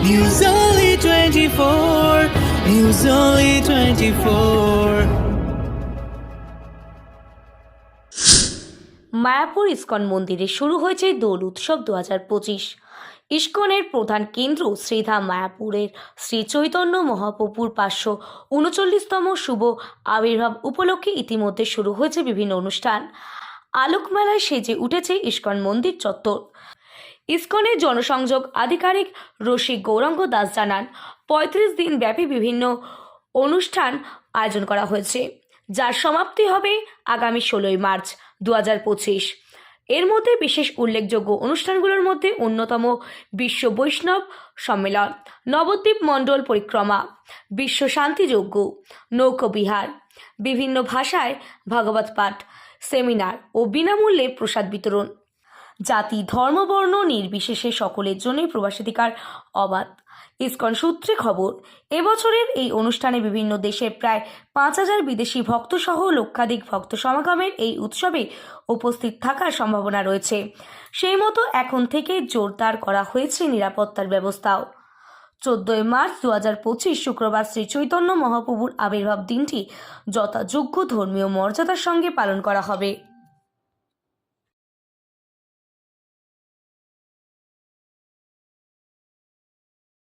News Only 24. News Only 24. Mayapur ISKCON মন্দিরে শুরু হয়েছে দোল উৎসব দু হাজার পঁচিশ ইস্কনের প্রধান কেন্দ্র শ্রীধাম মায়াপুরের শ্রী চৈতন্য মহাপ্রভুর পাঁচশো উনচল্লিশতম শুভ আবির্ভাব উপলক্ষে ইতিমধ্যে শুরু হয়েছে বিভিন্ন অনুষ্ঠান আলোকমেলায় সেজে উঠেছে ইস্কন মন্দির চত্বর ইস্কনের জনসংযোগ আধিকারিক রসিক গৌরাঙ্গ দাস জানান, পঁয়ত্রিশ দিন ব্যাপী বিভিন্ন অনুষ্ঠান আয়োজন করা হয়েছে, যার সমাপ্তি হবে আগামী ষোলোই মার্চ দু হাজার পঁচিশ। এর মধ্যে বিশেষ উল্লেখযোগ্য অনুষ্ঠানগুলোর মধ্যে অন্যতম বিশ্ব বৈষ্ণব সম্মেলন, নবদ্বীপ মণ্ডল পরিক্রমা, বিশ্ব শান্তিযজ্ঞ নৌকবিহার বিভিন্ন ভাষায় ভাগবত পাঠ, সেমিনার ও বিনামূল্যে প্রসাদ বিতরণ। জাতি ধর্মবর্ণ নির্বিশেষে সকলের জন্যই প্রবাসাধিকার অবাধ। ইসকন সূত্রে খবর, এবছরের এই অনুষ্ঠানে বিভিন্ন দেশের প্রায় পাঁচ হাজার বিদেশি ভক্তসহ লক্ষাধিক ভক্ত সমাগমের এই উৎসবে উপস্থিত থাকার সম্ভাবনা রয়েছে। সেই মতো এখন থেকে জোরদার করা হয়েছে নিরাপত্তার ব্যবস্থাও। চোদ্দই মার্চ দু হাজার পঁচিশ শুক্রবার শ্রী চৈতন্য মহাপ্রভুর আবির্ভাব দিনটি যথাযোগ্য ধর্মীয় মর্যাদার সঙ্গে পালন করা হবে।